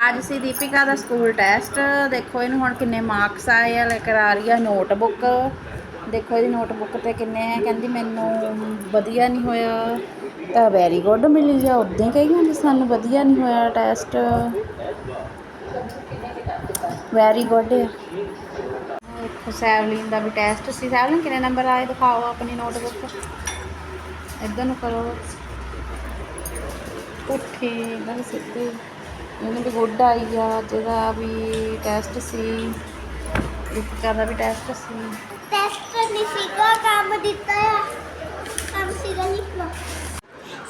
ਅੱਜ ਸੀ ਦੀਪਿਕਾ ਦਾ ਸਕੂਲ ਟੈਸਟ ਦੇਖੋ ਇਹਨੂੰ ਹੁਣ ਕਿੰਨੇ ਮਾਰਕਸ ਆਏ ਆ ਲੈ ਕਰਾ ਰਹੀ ਆ ਨੋਟਬੁੱਕ ਦੇਖੋ ਇਹਦੀ ਨੋਟਬੁੱਕ ਤੇ ਕਿੰਨੇ ਆ, ਕਹਿੰਦੀ ਮੈਨੂੰ ਵਧੀਆ ਨਹੀਂ ਹੋਇਆ, ਤਾਂ ਵੈਰੀ ਗੁੱਡ ਮਿਲੀ ਜਾਂ ਉਦਾਂ ਹੀ ਕਹੀ ਜਾਂਦੀ ਸਾਨੂੰ ਵਧੀਆ ਨਹੀਂ ਹੋਇਆ ਟੈਸਟ ਵੈਰੀ ਗੁੱਡ ਦੇਖੋ ਸੈਵਲਿਨ ਦਾ ਵੀ ਟੈਸਟ ਸੀ। ਸੈਵਲਿਨ ਕਿੰਨੇ ਨੰਬਰ ਆਏ? ਦਿਖਾਓ ਆਪਣੀ ਨੋਟਬੁੱਕ ਇੱਧਰ ਨੂੰ ਕਰੋ। ਪੁੱਠੀ ਨਾਲ ਸਿੱਧੀ। ਇਹਨੂੰ ਵੀ ਗੁੱਡ ਆਈ ਆ ਜਿਹਦਾ ਵੀ ਟੈਸਟ ਸੀ। ਦੀਪਿਕਾ ਦਾ ਵੀ ਟੈਸਟ ਸੀ। ਟੈਸਟ ਨਹੀਂ ਸੀਗਾ ਕੰਮ ਦਿੱਤਾ ਆ। ਕੰਮ ਸੀਗਾ ਲਿਖਣਾ।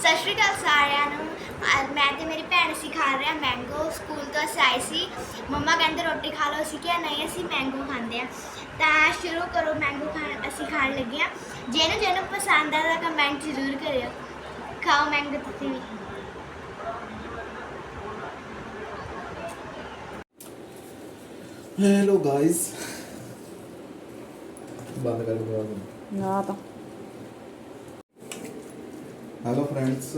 ਸਤਿ ਸ਼੍ਰੀ ਅਕਾਲ ਸਾਰਿਆਂ ਨੂੰ। ਮੈਂ ਤੇ ਮੇਰੀ ਭੈਣ ਅਸੀਂ ਖਾ ਰਹੇ ਹਾਂ ਮੈਂਗੋ ਸਕੂਲ ਤੋਂ ਅਸੀਂ ਆਏ ਸੀ। ਮੰਮਾ ਕਹਿੰਦੇ ਰੋਟੀ ਖਾ ਲਓ ਅਸੀਂ ਕਿਹਾ ਨਹੀਂ ਅਸੀਂ ਮੈਂਗੋ ਖਾਂਦੇ ਆ ਤਾਂ ਸ਼ੁਰੂ ਕਰੋ ਮੈਂਗੋ ਖਾਣ ਅਸੀਂ ਖਾਣ ਲੱਗੇ ਆ ਜਿਹਨੂੰ ਜਿਹਨੂੰ ਪਸੰਦ ਆ ਤਾਂ ਕਮੈਂਟ ਜ਼ਰੂਰ ਕਰਿਓ। ਖਾਓ ਮੈਂਗੋ ਤੁਸੀਂ ਵੀ। ਹੈਲੋ ਗਾਇਸ ਬੰਦ ਕਰ ਦੋ ਨਾ ਤਾਂ। ਹੈਲੋ ਫਰੈਂਡਸ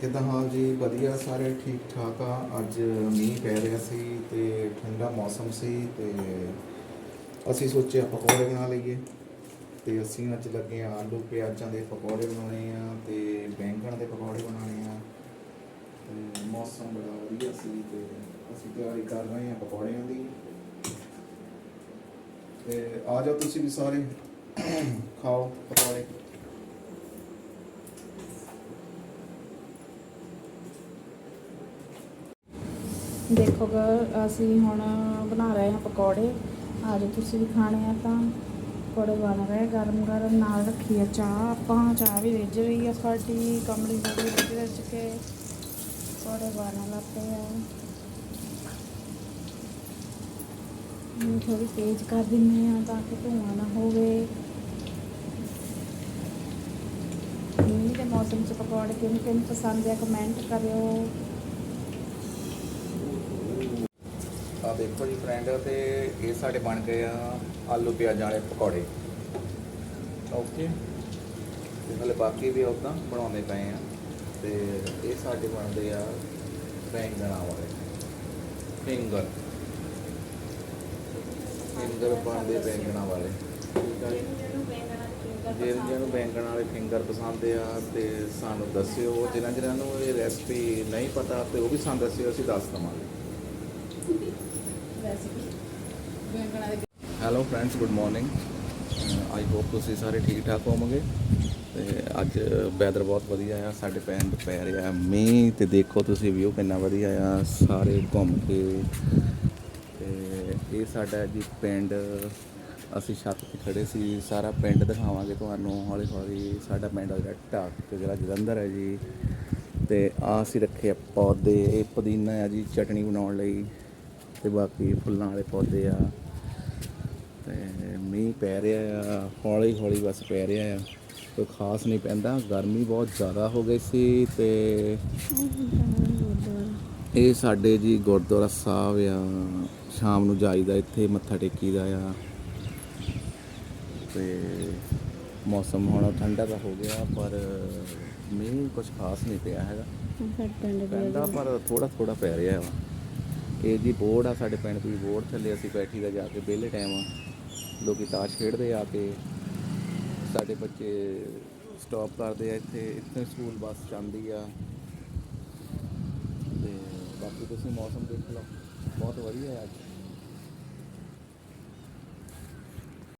ਕਿਦਾਂ ਹਾਲ ਜੀ, ਵਧੀਆ, ਸਾਰੇ ਠੀਕ ਠਾਕ ਆ। ਅੱਜ ਮੀਂਹ ਪੈ ਰਿਹਾ ਸੀ ਤੇ ਠੰਡਾ ਮੌਸਮ ਸੀ ਤੇ ਅਸੀਂ ਸੋਚਿਆ ਪਕੌੜੇ ਬਣਾ ਲਈਏ। ਤੇ ਅਸੀਂ ਅੱਜ ਲੱਗੇ ਆ ਆਲੂ, ਪਿਆਜ਼ਾਂ ਦੇ ਪਕੌੜੇ ਬਣਾਉਣੇ ਆ ਤੇ ਬੈਂਗਣ ਦੇ ਪਕੌੜੇ ਬਣਾਉਣੇ ਆ। ਤੇ ਮੌਸਮ ਬੜਾ ਵਧੀਆ ਸੀ ਤੇ ਅਸੀਂ ਤਿਆਰੀ ਕਰ ਰਹੇ ਆ ਪਕੌੜਿਆਂ ਦੀ। ਤੇ ਆ ਜਾਓ ਤੁਸੀਂ ਵੀ ਸਾਰੇ। ਖਾਓ ਪਕੌੜੇ। ਦੇਖੋ ਗ- ਅਸੀਂ ਹੁਣ ਬਣਾ ਰਹੇ ਹਾਂ ਪਕੌੜੇ। ਆ ਜਾਓ ਤੁਸੀਂ ਵੀ ਖਾਣੇ ਆ ਤਾਂ ਪਕੌੜੇ ਬਣ ਰਹੇ, ਗਰਮ ਗਰਮ ਨਾਲ ਰੱਖੀ ਆ ਚਾਹ। ਆਪਾਂ ਚਾਹ ਵੀ ਰਿੱਝ ਰਹੀ ਆ ਸਾਡੀ, ਕਮਲੀ ਸਾਡੀ ਰਿੱਝ ਰਿੱਝ ਕੇ ਪਕੌੜੇ ਬਣ ਲੱਗੇ ਆ। ਨੂੰ ਥੋੜੀ ਤੇਜ਼ ਕਰ ਦਿੰਦੇ ਆ ਤਾਂ ਕਿ ਧੂਆਂ ਨਾ ਹੋਵੇ। ਮੀਂਹ ਦੇ ਮੌਸਮ 'ਚ ਪਕੌੜੇ ਕਿਹਨੂੰ ਕਿਹਨੂੰ ਪਸੰਦ ਆ ਕਮੈਂਟ ਕਰਿਓ। ਆ ਦੇਖੋ ਜੀ ਫਰੈਂਡ ਤੇ ਇਹ ਸਾਡੇ ਬਣ ਗਏ ਆ ਆਲੂ ਪਿਆਜ਼ਾਂ ਵਾਲੇ ਪਕੌੜੇ। ਓਕੇ ਤੇ ਹਲੇ ਬਾਕੀ ਵੀ ਉਦਾਂ ਬਣਾਉਂਦੇ ਪਏ ਆ। ਤੇ ਇਹ ਸਾਡੇ ਬਣਦੇ ਆ ਬੈਂਗਣਾ ਵਾਲੇ। ਫਿੰਗਰ। ਫਿੰਗਰ ਬਣਦੇ ਬੈਂਗਣਾ ਵਾਲੇ। ਜੀ ਜਿਹਨੂੰ ਬੈਂਗਣ ਵਾਲੇ ਫਿੰਗਰ ਪਸੰਦ ਆ ਤੇ ਸਾਨੂੰ ਦੱਸਿਓ। ਜਿਨ੍ਹਾਂ ਜਿਨ੍ਹਾਂ ਨੂੰ ਇਹ ਰੈਸਪੀ ਨਹੀਂ ਪਤਾ ਤੇ ਉਹ ਵੀ ਸਾਨੂੰ ਦੱਸਿਓ ਅਸੀਂ ਦੱਸ ਦਵਾਂਗੇ। Hello friends good morning I hope ਤੁਸੀਂ ਸਾਰੇ ਠੀਕ ਠਾਕ ਹੋਵੋਗੇ। ਤੇ ਅੱਜ ਵੈਦਰ ਬਹੁਤ ਵਧੀਆ ਆ, ਸਾਡੇ ਪਿੰਡ ਪੈ ਰਿਹਾ ਮੀਂਹ ਤੇ ਦੇਖੋ ਤੁਸੀਂ ਵਿਊ ਕਿੰਨਾ ਵਧੀਆ ਆ, ਸਾਰੇ ਘੁੰਮ ਕੇ। ਤੇ ਇਹ ਸਾਡਾ ਜੀ ਪਿੰਡ, ਅਸੀਂ ਛੱਤ ਤੇ ਖੜੇ ਸੀ, ਸਾਰਾ ਪਿੰਡ ਦਿਖਾਵਾਂਗੇ ਤੁਹਾਨੂੰ, ਹੌਲੀ ਹੌਲੀ ਸਾਡਾ ਪਿੰਡ ਆ ਜਿਹੜਾ ਢਾਕ ਤੇ ਜਿਹੜਾ ਜਲੰਧਰ ਹੈ ਜੀ। ਤੇ ਆ ਅਸੀਂ ਰੱਖੇ ਪੌਦੇ, ਇਹ ਪੁਦੀਨਾ ਆ ਜੀ ਚਟਣੀ ਬਣਾਉਣ ਲਈ। ਤੇ ਬਾਕੀ ਫੁੱਲਾਂ ਵਾਲੇ ਪੌਦੇ ਆ। ਤੇ ਮੀਂਹ ਪੈ ਰਿਹਾ ਆ ਹੌਲੀ ਹੌਲੀ ਬਸ ਪੈ ਰਿਹਾ ਆ। ਕੋਈ ਖਾਸ ਨਹੀਂ ਪੈਂਦਾ ਗਰਮੀ ਬਹੁਤ ਜ਼ਿਆਦਾ ਹੋ ਗਈ ਸੀ ਤੇ ਇਹ ਸਾਡੇ ਜੀ ਗੁਰਦੁਆਰਾ ਸਾਹਿਬ ਆ ਸ਼ਾਮ ਨੂੰ ਜਾਈਦਾ ਇੱਥੇ ਮੱਥਾ ਟੇਕੀਦਾ ਆ। ਤੇ ਮੌਸਮ ਹੁਣ ਠੰਡਾ ਤਾਂ ਹੋ ਗਿਆ ਪਰ ਮੀਂਹ ਕੁਝ ਖਾਸ ਨਹੀਂ ਪਿਆ ਹੈਗਾ। ਪੈਂਦਾ ਪਰ ਥੋੜਾ ਥੋੜਾ ਪੈ ਰਿਹਾ ਵਾ। ਇਹ ਜੀ ਬੋਰਡ ਆ ਸਾਡੇ ਪਿੰਡ ਦੀ, ਬੋਰਡ ਥੱਲੇ ਅਸੀਂ ਬੈਠੀ ਦਾ ਜਾ ਕੇ ਵਿਹਲੇ ਟਾਈਮ ਲੋਕੀ ਤਾਸ਼ ਖੇਡਦੇ ਆ ਕੇ। ਸਾਡੇ ਬੱਚੇ ਸਟਾਪ ਕਰਦੇ ਆ ਇੱਥੇ ਇੱਥੇ ਸਕੂਲ ਬੱਸ ਜਾਂਦੀ ਆ। ਤੇ ਬਾਕੀ ਤੁਸੀਂ ਮੌਸਮ ਦੇਖ ਲਓ। ਬਹੁਤ ਵਧੀਆ ਹੈ ਅੱਜ।